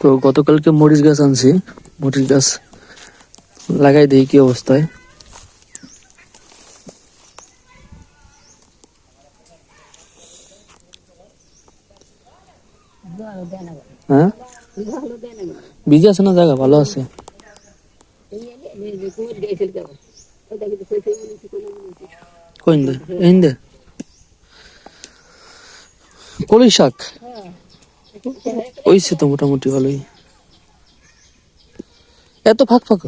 তো গতকালকে মরিচ গাছ আনছি। মরিচ গাছ লাগাই দিই কি অবস্থায়। হ্যাঁ? বীজ আছে না জায়গা? ভালো আছে। কইন দে এই দে কলি শাক। ওইছে তো মোটামুটি ভালোই। এত ফাঁক ফাঁক?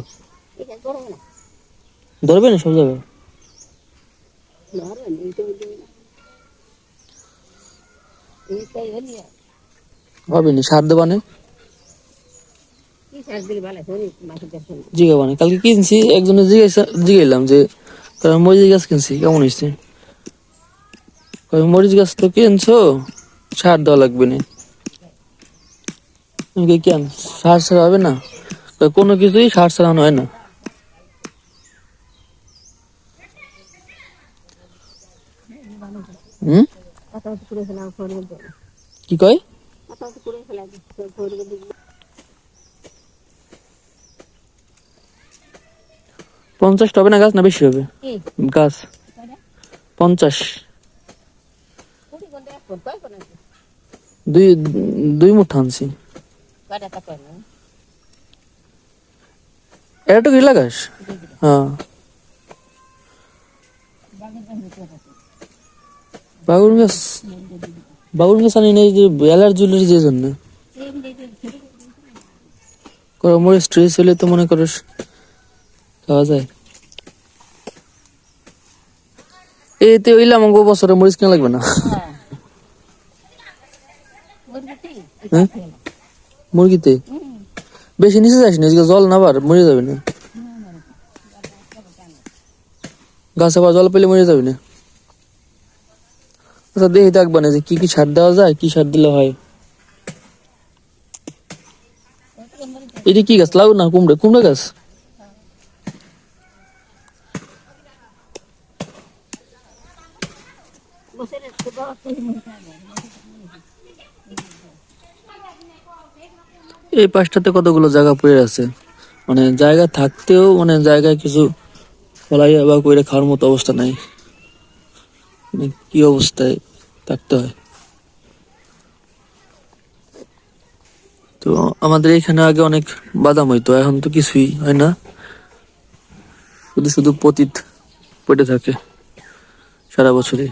ধরবে না সব না? সার কালকে কিনছি জিগাইলাম যে মরিচ গাছ কিনছি, কেমন মরিচ গাছ তো কিনছো, সার দেওয়া লাগবে না। কেন সার ছাড়া হবে না? কোনো কিছুই সার ছাড়ানো হয় না। হুম? কি কয়? পঞ্চাশটা হবে না গাছ না বেশি হবে? গাছ। পঞ্চাশ। দুই দুই মুঠ আনছি। এটা কি লাগাস? হ্যাঁ। বাগুন গাছ? বাগুন গাছ আনি নাই অ্যালার্জি যে জন্য। মরে স্ট্রেস হলে তো মনে করিস খাওয়া যায়। এতে হইলে আমাকে বছরে মরিচ কেনা লাগবে না। হ্যাঁ? মুরগিতে? বেশি নিচে যাস না এদিকে জল না বার, মরে যাবে না। গাছে আবার জল পেলে মরে যাবে না। আচ্ছা দেখি দেখবা না যে কি কি সার দেওয়া যায়, কি সার দিলে হয়। এটা কি গাছ, লাউ না কুমড়া? কুমড়া গাছ? এই পাশটাতে কতগুলো জায়গা পড়ে আছে। মানে জায়গা থাকতেও মানে জায়গায় কিছু ফলাই বা কইরে খাওয়ার মতো অবস্থা নাই। মানে কি অবস্থায় থাকতে হয়। তো আমাদের এখানে আগে অনেক বাদাম হইতো, এখন তো কিছুই হয় না। শুধু শুধু পতিত পড়ে থাকে সারা বছরই।